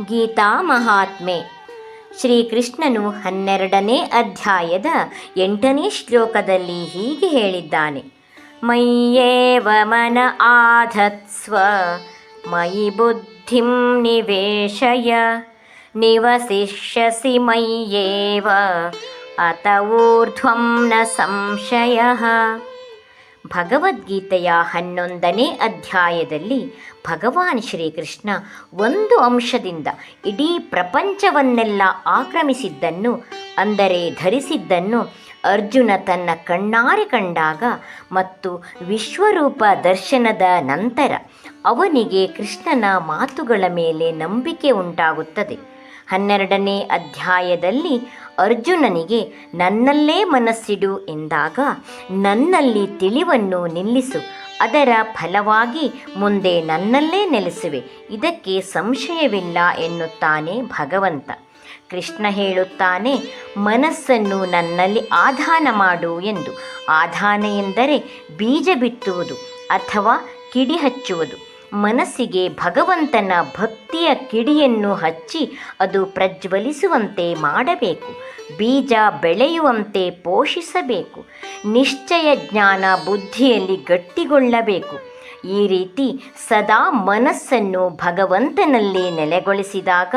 ಗೀತಾ ಮಹಾತ್ಮೆ. ಶ್ರೀಕೃಷ್ಣನು ಹನ್ನೆರಡನೇ ಅಧ್ಯಾಯದ ಎಂಟನೇ ಶ್ಲೋಕದಲ್ಲಿ ಹೀಗೆ ಹೇಳಿದ್ದಾನೆ. ಮಯ್ಯೇವ ಮನ ಆಧತ್ಸ್ವ, ಮಯಿ ಬುದ್ಧಿಂ ನಿವೇಶಯ, ನಿವಸಿಷ್ಯಸಿ ಮಯ್ಯೇವ ಅತ ಊರ್ಧ್ವಂ ನ ಸಂಶಯಃ. ಭಗವದ್ಗೀತೆಯ ಹನ್ನೊಂದನೇ ಅಧ್ಯಾಯದಲ್ಲಿ ಭಗವಾನ್ ಶ್ರೀಕೃಷ್ಣ ಒಂದು ಅಂಶದಿಂದ ಇಡೀ ಪ್ರಪಂಚವನ್ನೆಲ್ಲ ಆಕ್ರಮಿಸಿದ್ದನ್ನು, ಅಂದರೆ ಧರಿಸಿದ್ದನ್ನು ಅರ್ಜುನ ತನ್ನ ಕಣ್ಣಾರೆ ಕಂಡಾಗ ಮತ್ತು ವಿಶ್ವರೂಪ ದರ್ಶನದ ನಂತರ ಅವನಿಗೆ ಕೃಷ್ಣನ ಮಾತುಗಳ ಮೇಲೆ ನಂಬಿಕೆ ಉಂಟಾಗುತ್ತದೆ. ಹನ್ನೆರಡನೇ ಅಧ್ಯಾಯದಲ್ಲಿ ಅರ್ಜುನನಿಗೆ, ನನ್ನಲ್ಲೇ ಮನಸ್ಸಿಡು ಎಂದಾಗ, ನನ್ನಲ್ಲಿ ತಿಳಿವನ್ನು ನಿಲ್ಲಿಸು, ಅದರ ಫಲವಾಗಿ ಮುಂದೆ ನನ್ನಲ್ಲೇ ನೆಲೆಸುವೆ, ಇದಕ್ಕೆ ಸಂಶಯವಿಲ್ಲ ಎನ್ನುತ್ತಾನೆ ಭಗವಂತ. ಕೃಷ್ಣ ಹೇಳುತ್ತಾನೆ, ಮನಸ್ಸನ್ನು ನನ್ನಲ್ಲಿ ಆಧಾನ ಮಾಡು ಎಂದು. ಆಧಾನ ಎಂದರೆ ಬೀಜ ಬಿತ್ತುವುದು ಅಥವಾ ಕಿಡಿ ಹಚ್ಚುವುದು. ಮನಸ್ಸಿಗೆ ಭಗವಂತನ ಭಕ್ತಿಯ ಕಿಡಿಯನ್ನು ಹಚ್ಚಿ ಅದು ಪ್ರಜ್ವಲಿಸುವಂತೆ ಮಾಡಬೇಕು, ಬೀಜ ಬೆಳೆಯುವಂತೆ ಪೋಷಿಸಬೇಕು, ನಿಶ್ಚಯ ಜ್ಞಾನ ಬುದ್ಧಿಯಲ್ಲಿ ಗಟ್ಟಿಗೊಳ್ಳಬೇಕು. ಈ ರೀತಿ ಸದಾ ಮನಸ್ಸನ್ನು ಭಗವಂತನಲ್ಲಿ ನೆಲೆಗೊಳಿಸಿದಾಗ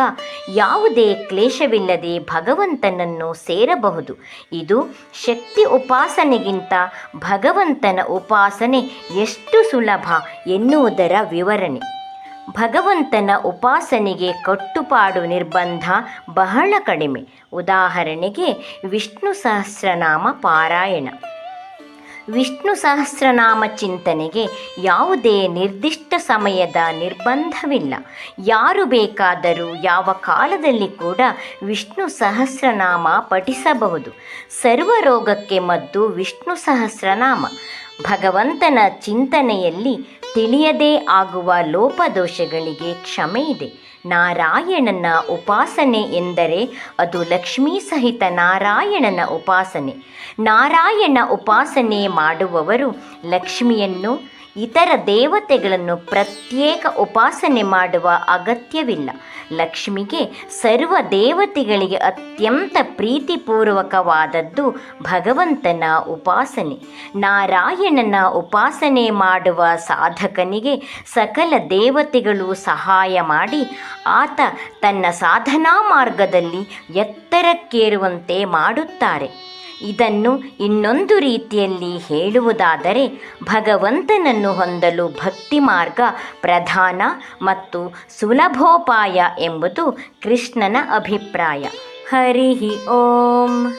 ಯಾವುದೇ ಕ್ಲೇಶವಿಲ್ಲದೆ ಭಗವಂತನನ್ನು ಸೇರಬಹುದು. ಇದು ಶಕ್ತಿ ಉಪಾಸನೆಗಿಂತ ಭಗವಂತನ ಉಪಾಸನೆ ಎಷ್ಟು ಸುಲಭ ಎನ್ನುವುದರ ವಿವರಣೆ. ಭಗವಂತನ ಉಪಾಸನೆಗೆ ಕಟ್ಟುಪಾಡು ನಿರ್ಬಂಧ ಬಹಳ ಕಡಿಮೆ. ಉದಾಹರಣೆಗೆ ವಿಷ್ಣು ಸಹಸ್ರನಾಮ ಪಾರಾಯಣ. ವಿಷ್ಣು ಸಹಸ್ರನಾಮ ಚಿಂತನೆಗೆ ಯಾವುದೇ ನಿರ್ದಿಷ್ಟ ಸಮಯದ ನಿರ್ಬಂಧವಿಲ್ಲ. ಯಾರು ಬೇಕಾದರೂ ಯಾವ ಕಾಲದಲ್ಲಿ ಕೂಡ ವಿಷ್ಣು ಸಹಸ್ರನಾಮ ಪಠಿಸಬಹುದು. ಸರ್ವರೋಗಕ್ಕೆ ಮದ್ದು ವಿಷ್ಣು ಸಹಸ್ರನಾಮ. ಭಗವಂತನ ಚಿಂತನೆಯಲ್ಲಿ ತಿಳಿಯದೇ ಆಗುವ ಲೋಪದೋಷಗಳಿಗೆ ಕ್ಷಮೆ ಇದೆ ನಾರಾಯಣನ ಉಪಾಸನೆ ಎಂದರೆ ಅದು ಲಕ್ಷ್ಮೀ ಸಹಿತ ನಾರಾಯಣನ ಉಪಾಸನೆ. ನಾರಾಯಣ ಉಪಾಸನೆ ಮಾಡುವವರು ಲಕ್ಷ್ಮಿಯನ್ನು ಇತರ ದೇವತೆಗಳನ್ನು ಪ್ರತ್ಯೇಕ ಉಪಾಸನೆ ಮಾಡುವ ಅಗತ್ಯವಿಲ್ಲ. ಲಕ್ಷ್ಮಿಗೆ ಸರ್ವ ದೇವತೆಗಳಿಗೆ ಅತ್ಯಂತ ಪ್ರೀತಿಪೂರ್ವಕವಾದದ್ದು ಭಗವಂತನ ಉಪಾಸನೆ. ನಾರಾಯಣನ ಉಪಾಸನೆ ಮಾಡುವ ಸಾಧಕನಿಗೆ ಸಕಲ ದೇವತೆಗಳು ಸಹಾಯ ಮಾಡಿ ಆತ ತನ್ನ ಸಾಧನಾ ಮಾರ್ಗದಲ್ಲಿ ಎತ್ತರಕ್ಕೇರುವಂತೆ ಮಾಡುತ್ತಾರೆ. ಇದನ್ನು ಇನ್ನೊಂದು ರೀತಿಯಲ್ಲಿ ಹೇಳುವುದಾದರೆ ಭಗವಂತನನ್ನು ಹೊಂದಲು ಭಕ್ತಿ ಮಾರ್ಗ ಪ್ರಧಾನ ಮತ್ತು ಸುಲಭೋಪಾಯ ಎಂಬುದು ಕೃಷ್ಣನ ಅಭಿಪ್ರಾಯ. ಹರಿ ಓಂ.